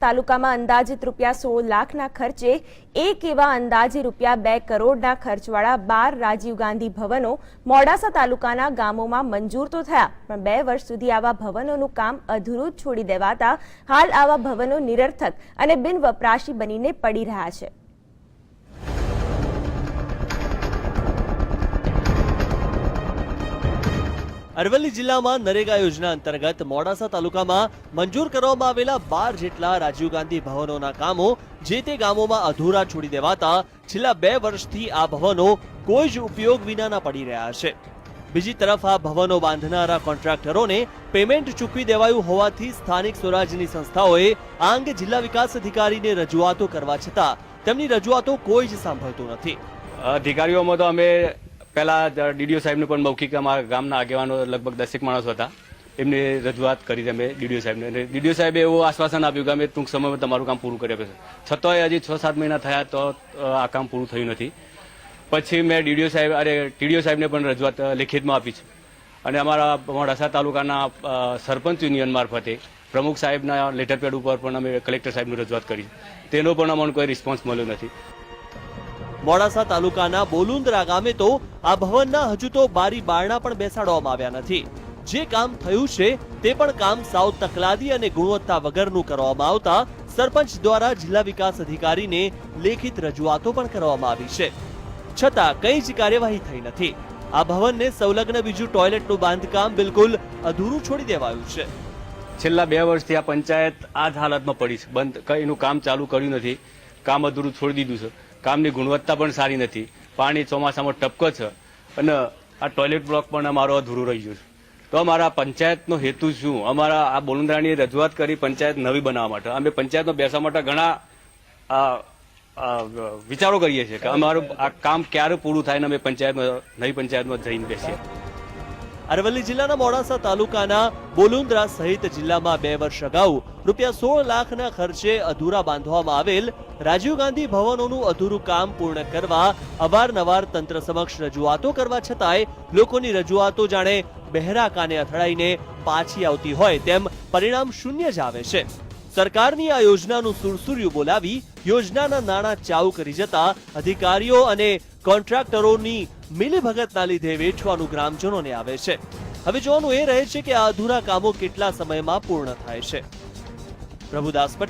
તાલુકામાં અંદાજિત રૂપિયા સોળ લાખના ખર્ચે એક એવા અંદાજે રૂપિયા બે કરોડના ખર્ચવાળા બાર રાજીવ ગાંધી ભવનો મોડાસા તાલુકાના ગામોમાં મંજૂર તો થયા, પણ બે વર્ષ સુધી આવા ભવનોનું કામ અધૂરું છોડી દેવાતા હાલ આવા ભવનો નિરર્થક અને બિનવપરાશી બનીને પડી રહ્યા છે. અરવલ્લી જિલ્લામાં નરેગા યોજના અંતર્ગત મોડાસા તાલુકામાં મંજૂર કરવામાં આવેલા બાર જેટલા રાજીવ ગાંધી ભવનોના કામો જે તે ગામોમાં અધૂરા છોડી દેવાતા છેલ્લા બે વર્ષથી આ ભવનો કોઈ જ ઉપયોગ વિનાના પડી રહ્યા છે. બીજી તરફ આ ભવનો બાંધનારા કોન્ટ્રાક્ટરોને પેમેન્ટ ચૂકવી દેવાયું હોવાથી સ્થાનિક સ્વરાજ્યની સંસ્થાઓએ આ અંગે જિલ્લા વિકાસ અધિકારીને રજૂઆતો કરવા છતાં તેમની રજૂઆતો કોઈ જ સાંભળતું નથી. અધિકારીઓમાં તો અમે પહેલા ડીડીઓ સાહેબને પણ મૌખિક અમારા ગામના આગેવાનો લગભગ દસેક માણસો હતા. એમને રજૂઆત કરી અમે ડીડીઓ સાહેબને. અને ડીડીઓ સાહેબે એવું આશ્વાસન આપ્યું કે અમે ટૂંક સમયમાં તમારું કામ પૂરું કરી આપીશું. છતાંય હજી છ સાત મહિના થયા તો આ કામ પૂરું થયું નથી. પછી મેં ડીડીઓ સાહેબ, અરે, ટીડીઓ સાહેબને પણ રજૂઆત લેખિતમાં આપી છે. અને અમારા મોડાસા તાલુકાના સરપંચ યુનિયન મારફતે પ્રમુખ સાહેબના લેટર પેડ ઉપર પણ અમે કલેક્ટર સાહેબની રજૂઆત કરી. તેનો પણ અમને કોઈ રિસ્પોન્સ મળ્યો નથી. મોડાસા તાલુકાના બોલુંદરા ગામે તો આ ભવનના હજુ તો બારી બારણા પણ બેસાડવામાં આવ્યા નથી. જે કામ થયું છે તે પણ કામ સાવ તકલાદી અને ગુણવત્તા વગરનું કરવામાં આવતા સરપંચ દ્વારા જિલ્લા વિકાસ અધિકારીને લેખિત રજૂઆતો પણ કરવામાં આવી છે. છતાં કંઈ જ કાર્યવાહી થઈ નથી. આ ભવનને સંલગ્ન બીજું ટોયલેટનું બાંધકામ બિલકુલ અધૂરું છોડી દેવાયું છે. છેલ્લા બે વર્ષથી આ પંચાયત આ જ હાલતમાં પડી છે. બંધ કંઈનું કામ ચાલુ કર્યું નથી. કામ અધૂરું છોડી દીધું છે. કામની ગુણવત્તા પણ સારી નથી. પાણી ચોમાસામાં ટપકો છે. અને આ ટોયલેટ બ્લોક પણ અમારો અધૂરું રહી ગયું છે. તો અમારા પંચાયતનો હેતુ શું? અમારા આ બોલુંદરાણીએ રજૂઆત કરી પંચાયત નવી બનાવવા માટે. અમે પંચાયતમાં બેસવા માટે ઘણા વિચારો કરીએ છીએ કે અમારું આ કામ ક્યારે પૂરું થાય ને અમે પંચાયતમાં, નવી પંચાયતમાં જઈને બેસીએ. અરવલ્લી જિલ્લાના મોડાસા તાલુકાના બોલુંદ્રા સહિત જિલ્લામાં બે વર્ષ અગાઉ રૂપિયા સોળ લાખના ખર્ચે અધૂરા બાંધવામાં આવેલ રાજીવ ગાંધી ભવનોનું અધૂરું કામ પૂર્ણ કરવા અવારનવાર તંત્ર સમક્ષ રજૂઆતો કરવા છતાંય લોકોની રજૂઆતો જાણે બહેરા કાને અથડાઈને પાછી આવતી હોય તેમ પરિણામ શૂન્ય જ આવે છે. સરકારની આ યોજનાનું સુરસુર્યું બોલાવી યોજનાના નાણાં ચાઉ કરી જતા અધિકારીઓ અને કોન્ટ્રાક્ટરોની મિલીભગતના લીધે વેઠવાનું ગ્રામજનોને આવે છે. હવે જોવાનું એ રહે છે કે આ અધૂરા કામો કેટલા સમયમાં પૂર્ણ થાય છે. પ્રભુદાસ પટેલ